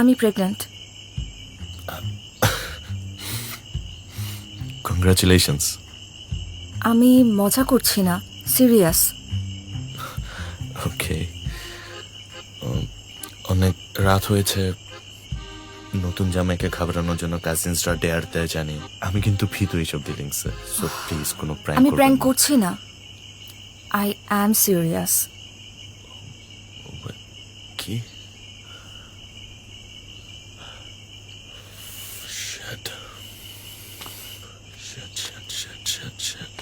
আমি pregnant congratulations আমি মজা করছি না সিরিয়াস ওকে অনেক রাত হয়েছে নতুন জামাইকে খাবারানোর জন্য কাজিনসরা ডেয়ার দেয় জানি। আমি কিন্তু ভীত এইসব ডিলিংসে সো প্লিজ কোনো প্র্যাঙ্ক আমি প্র্যাঙ্ক করছি না। আই অ্যাম সিরিয়াস কি? Shit, shit, shit, shit, shit.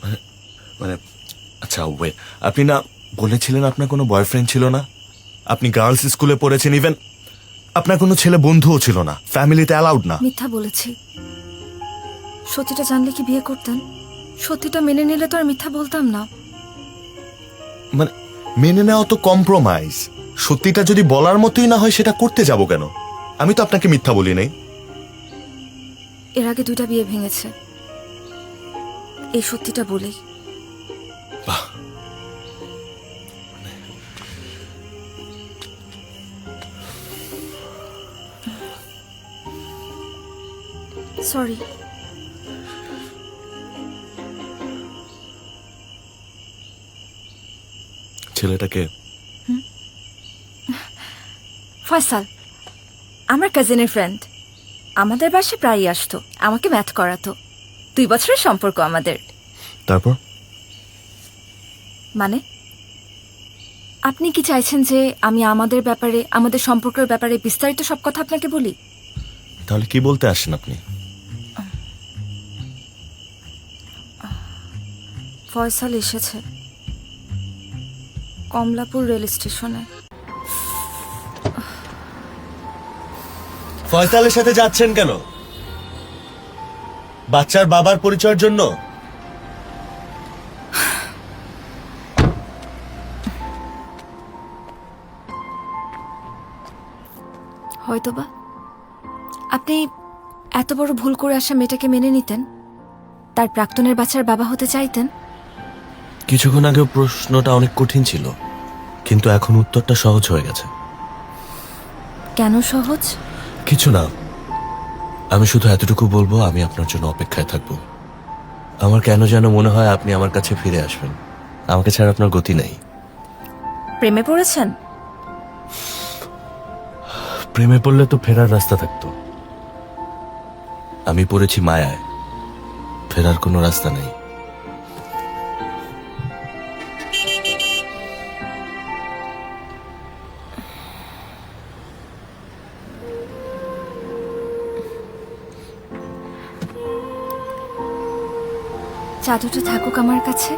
মানে মানে আচ্ছা ওয়েট আপনি না বলেছিলেন আপনার কোনো বয়ফ্রেন্ড ছিল না? আপনি গার্লস স্কুলে পড়েছেন ইভেন আপনার কোনো ছেলে বন্ধুও ছিল না? ফ্যামিলিতে অ্যালাউড না? মিথ্যা বলেছি। সত্যিটা জানলে কি বিয়ে করতেন? সত্যিটা মেনে নিলে তো আর মিথ্যা বলতাম না। মানে মেনে নেওয়া তো কম্প্রোমাইজ সত্যিটা যদি বলার মতোই না হয় সেটা করতে যাব কেন? আমি তো আপনাকে মিথ্যা বলি নাই। এর আগে দুইটা বিয়ে ভেঙেছে। এই সত্যিটা বলেই। বাহ। সরি। ছেলেটাকে ফয়সাল আমার কাজিনের ফ্রেন্ড আমাদের বাসে প্রায়ই আসতো। আমাকে ম্যাথ করাতো। দুই বছরের সম্পর্ক আমাদের। তারপর? মানে? আপনি কি চাইছেন যে আমি আমাদের ব্যাপারে আমাদের সম্পর্কের ব্যাপারে বিস্তারিত সব কথা আপনাকে বলি? তাহলে কি বলতে আসেন আপনি? ফয়সাল এসেছে। কমলাপুর রেল স্টেশনে। ফয়সালের সাথে যাচ্ছেন কেন? বাচ্চার বাবার পরিচয়ের জন্য? হয়তোবা। আপনি এত বড় ভুল করে আসা মেয়েটাকে মেনে নিতেন তার প্রাক্তনের বাচ্চার বাবা হতে চাইতেন? কিছুক্ষণ আগে প্রশ্নটা অনেক কঠিন ছিল কিন্তু এখন উত্তরটা সহজ হয়ে গেছে। কেন সহজ? কিছু না। আমি শুধু এতটুকু বলব আমি আপনার জন্য অপেক্ষায় থাকব। আমার কেন যেন মনে হয় আপনি আমার কাছে ফিরে আসবেন। আমাকে ছাড়া আপনার গতি নেই। প্রেমে পড়েছেন? প্রেমে পড়লে তো ফেরার রাস্তা থাকতো। আমি পড়েছি মায়ায়। ফেরার কোনো রাস্তা নেই। জাদুটা থাকুক আমার কাছে।